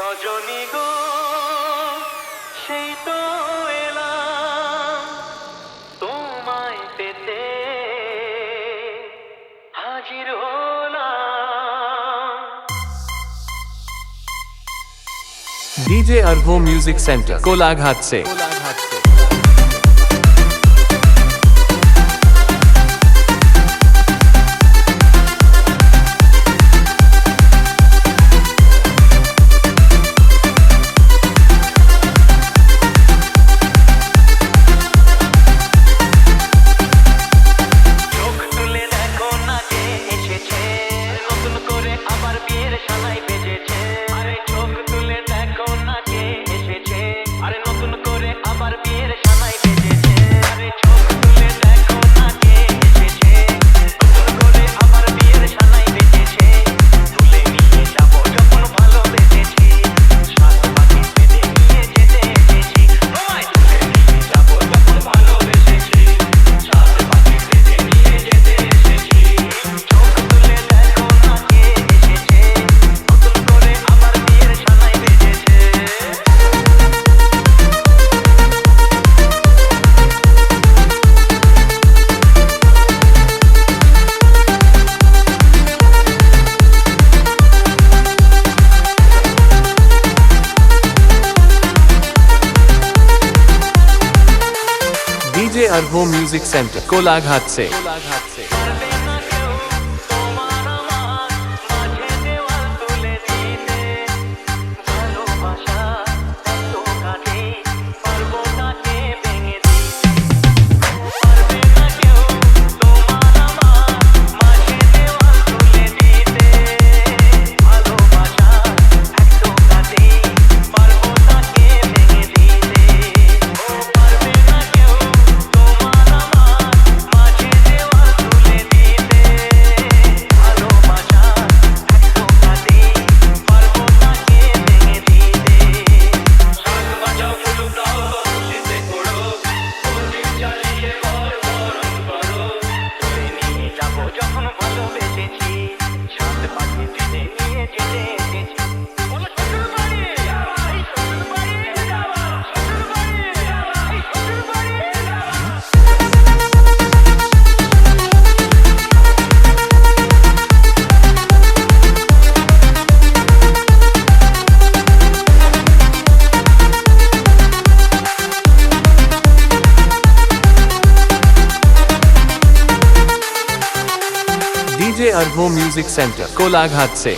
সজনী গো সেই তো এলাম তোমায় পেতে। হাজির হলাম। DJ home music centre Kolaghat সে কোলাঘাট সে डीजे अरहो म्यूज़िक सेंटर कोलाघाट से। जे अरवो म्यूज़िक सेंटर कोलाघाट से।